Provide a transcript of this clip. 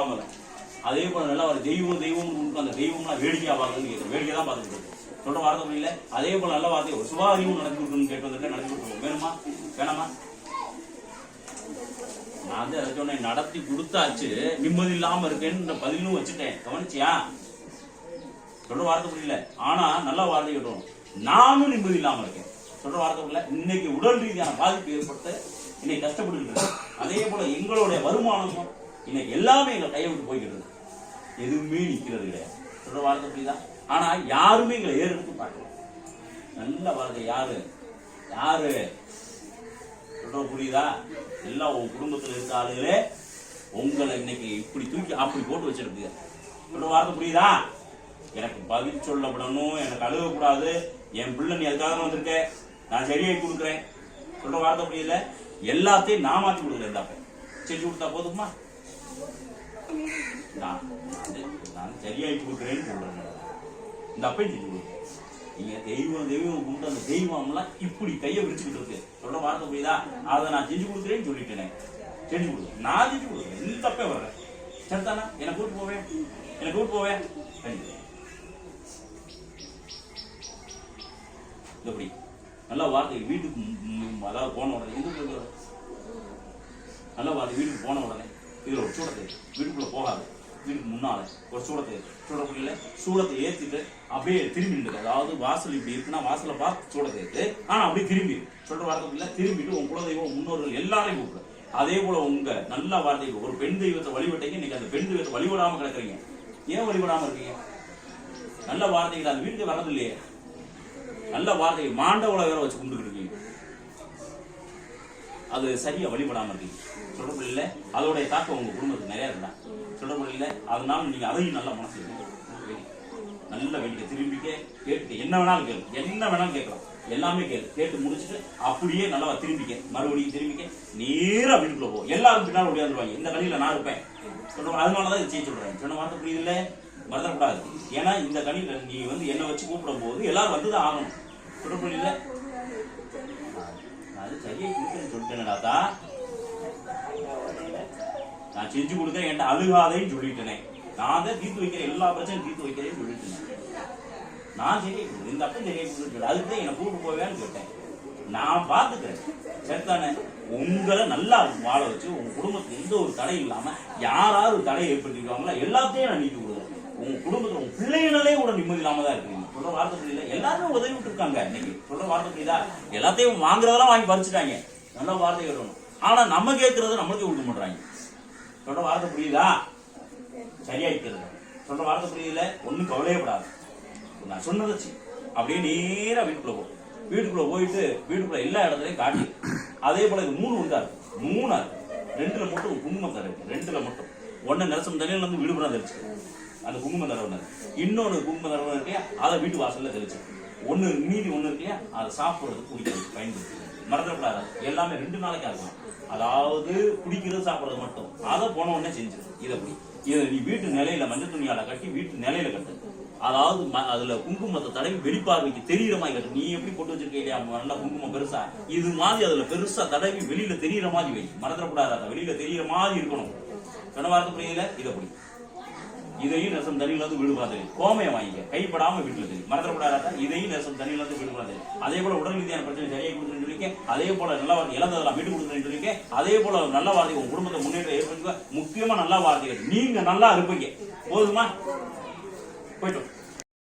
பார்க்கல அதே போல நல்லா ஒரு தெய்வம் தெய்வம் கொடுக்கும் அந்த தெய்வம்லாம் வேடிக்கையா பார்க்கணும்னு கேட்குறேன். வேடிக்கை தான் பார்த்துட்டு சொல்ற வார்த்தை புரியல. அதே போல நல்ல வார்த்தை ஒரு சுபாரியும் நடத்தி கொடுக்கணும்னு கேட்டு வந்திருக்கேன். நடத்தி கொடுத்துருவோம் வேணுமா? வேணாமா? நான் வந்து அதை சொன்னேன் நடத்தி கொடுத்தாச்சு நிம்மதி இல்லாம இருக்கேன்னு பதிலும் வச்சுட்டேன். கவனிச்சியா? சொல்ற வார்த்தை புரியல. ஆனா நல்ல வார்த்தை கேட்டோம். நானும் நிம்மதி இல்லாம இருக்கேன். சொல்ற வார்த்தை புரியல. இன்னைக்கு உடல் ரீதியான பாதிப்பு ஏற்பட்டு இன்னைக்கு கஷ்டப்பட்டு அதே போல எங்களுடைய வருமானமும் இன்னைக்கு எல்லாமே எங்களை கையை விட்டு போய்கிட்டு இருக்கு. எதுவுமே நிற்கிறது கிடையாது. சொல்ற வார்த்தை புரியுதா ஆனால் யாருமே எங்களை ஏறெடுத்து பார்க்கல. நல்ல வார்த்தை யாரு? யாரு? சொல்ற புரியுதா? எல்லாம் உன் குடும்பத்தில் இருக்க ஆளுகளே உங்களை இன்னைக்கு இப்படி தூக்கி அப்படி போட்டு வச்சிருக்கு சொல்ற வார்த்தை புரியுதா? எனக்கு பதில் சொல்லப்படணும் எனக்கு அழுகக்கூடாது. என் பிள்ளை நீ அதுக்காக வந்திருக்க. நான் சரியாக கொடுக்குறேன். சொல்ற வார்த்தை புரியல எல்லாத்தையும் நான் மாற்றி கொடுக்குறேன் இந்த செஞ்சு கொடுத்தா போதுமா? நான் வந்து நான் கொடுக்குறேன்னு சொல்றேன். இந்த அப்பையும் செஞ்சு கொடுக்குறேன் நீங்க தெய்வம் தெய்வம் கும்பிட்டு அந்த தெய்வம்லாம் இப்படி கையை விரிச்சுக்கிட்டு இருக்கு. சொல்ற வார்த்தை புரியுதா? அதை நான் செஞ்சு கொடுக்குறேன்னு சொல்லிட்டேனே. செஞ்சு கொடுக்குறேன். நான் செஞ்சு கொடுக்குறேன். இந்த தப்பே வர்றேன் சரிதானா என்னை கூட்டு போவேன். என்னை கூட்டு போவேன். எப்படி? நல்ல வார்த்தை. வீட்டுக்கு அதாவது போன உடனே. எந்த நல்ல வார்த்தை. வீட்டுக்கு போன உடனே. இதில் ஒரு சூடத்தை வீட்டுக்குள்ள போகாது. வீட்டுக்கு முன்னால் ஒரு சூடத்தை சூடக்குள்ள சூடத்தை ஏற்றிட்டு அப்படியே திரும்பிட்டு அதாவது வாசல் இப்படி இருக்குன்னா வாசலை பார்த்து சூடத்தை ஏத்து. ஆனா அப்படியே திரும்பி சொல்கிற வார்த்தைக்குள்ள திரும்பிட்டு உன் குலதெய்வம் முன்னோர்கள் எல்லாரையும் கூப்பிடு. அதே போல உங்க நல்ல வார்த்தைக்கு ஒரு பெண் தெய்வத்தை வழிபட்டீங்க இன்னைக்கு அந்த பெண் தெய்வத்தை வழிபடாம கிடக்குறீங்க. ஏன் வழிபடாம இருக்கீங்க? நல்ல வார்த்தைகள் அந்த வீட்டுக்கு வரது இல்லையே நல்ல வார்த்தைகள் மாண்டவளை வேற வச்சு கும்பிட்டு இருக்கீங்க. அது சரியா வழிபடாம இருக்கீங்க. தொடர்பு இல்லை அதோடைய தாக்கம் உங்க குடும்பத்துக்கு நிறைய இருந்தா. தொடர்பு இல்லை அதனால நீங்க அதையும் நல்லா மனசு நல்ல வேண்டிய திரும்பிக்க கேட்டு என்ன வேணாலும் கேளு. என்ன வேணாலும் கேட்கலாம். எல்லாமே கேளு. கேட்டு முடிச்சுட்டு அப்படியே நல்லா திரும்பிக்க மறுபடியும் திரும்பிக்க நேராக வீட்டுக்குள்ள போ. எல்லாரும் பின்னால் ஓடியாந்துருவாங்க இந்த கணியில நான் இருப்பேன். சொல்றேன் அதனாலதான் இதை செய்ய சொல்றேன் சொன்ன வார்த்தை புரியுதுல்ல? மறந்துடக்கூடாது. ஏன்னா இந்த கணியில நீ வந்து என்ன வச்சு கூப்பிடும் போது எல்லாரும் வந்துதான் ஆகணும். சொல்ல புரியல நான் அது சரியா கொடுக்குறேன்னு சொல்லிட்டேனடா நான் செஞ்சு கொடுக்க என்கிட்ட அழுகாதைன்னு சொல்லிட்டேனே. நான் தான் தீர்த்து வைக்கிறேன். எல்லா பிரச்சனையும் தீர்த்து வைக்கிறேன்னு சொல்லிட்டேன். நான் சரி இந்த அப்பன் சரியா அதுக்கு தான் என்னை கூப்பிட்டு போவேன்னு கேட்டேன். நான் பார்த்துக்கிறேன். சரிதானே உங்களை நல்லா வாழ வச்சு உங்க குடும்பத்துக்கு எந்த ஒரு தடை இல்லாம யாராவது ஒரு தடையை ஏற்படுத்திருக்காங்களோ எல்லாத்தையும் நான் நீக்கி விடுவேன் உங்க குடும்பத்துல உங்க பிள்ளைகளே கூட நிம்மதி இல்லாம தான் இருக்கீங்க சொல்ற வார்த்தை புரியல. எல்லாருமே உதவி விட்டு இருக்காங்க இன்னைக்கு. சொல்ற வார்த்தை புரியுதா? எல்லாத்தையும் வாங்குறதெல்லாம் வாங்கி பறிச்சுட்டாங்க. நல்ல வார்த்தை கேட்கணும் ஆனா நம்ம கேட்கறத நம்மளுக்கே விட்டு பண்றாங்க சொன்ன வார்த்தை புரியுதா? சரியாயிட்டு சொன்ன வார்த்தை புரியல ஒண்ணும் கவலையப்படாது. நான் சொன்னதை அப்படியே நேராக வீட்டுக்குள்ள போ. வீட்டுக்குள்ள போயிட்டு வீட்டுக்குள்ள எல்லா இடத்துலையும் காட்டி. அதே போல இது மூணு உண்டா இருக்கு. மூணா இருக்கு. ரெண்டுல மட்டும் குங்குமம் தர இருக்கு. ரெண்டுல மட்டும். ஒன்னு நெரசம் தண்ணியில வந்து விழுப்புரம் தெரிச்சு அந்த குங்குமம் தடவை இன்னொன்று குங்குமம் தடவை இருக்கையா அதை வீட்டு வாசல்ல தெரிச்சு ஒன்று மீதி ஒன்று இருக்கையா அதை சாப்பிட்றதுக்கு குடிக்கிறது பயன்படுத்தி மறந்துடக்கூடாது. எல்லாமே ரெண்டு நாளைக்கு ஆகும் அதாவது குடிக்கிறது சாப்பிடுறது மட்டும். அதை போன உடனே செஞ்சிரு. இதை அப்படி இதை நீ வீட்டு நிலையில மஞ்சள் துணியால கட்டி வீட்டு நிலையில கட்டு. அதாவது ம- அதுல குங்குமத்தை தடவி வெளிப்பார்வைக்கு தெரியுற மாதிரி கட்டு. நீ எப்படி போட்டு வச்சிருக்க இல்லையா? நல்ல குங்குமம் பெருசா? இது மாதிரி அதுல பெருசா தடவி வெளியில தெரியுற மாதிரி வை. மறந்துடக்கூடாது. அதை வெளியில தெரியுற மாதிரி இருக்கணும். கணவாரத்து புரியல? இதை புடி இதையும் நெசம் தண்ணியில இருந்து வீடு கோமையை வாங்கிக்க. கைப்படாம வீட்டுல மறந்துடக்கூடாதா இதையும் நெசம் தண்ணியில இருந்து அதே போல உடல் ரீதியான பிரச்சனை சரியாக கொடுக்குறேன்னு சொல்லிக்க அதே போல நல்ல வார்த்தை இழந்ததெல்லாம் வீட்டு கொடுக்குறேன்னு சொல்லிக்க அதே போல நல்ல வார்த்தை உங்க குடும்பத்தை முன்னேற்றம் ஏற்படுத்த முக்கியமா நல்ல வார்த்தைகள். நீங்க நல்லா இருப்பீங்க. போதுமா? போயிட்டோம்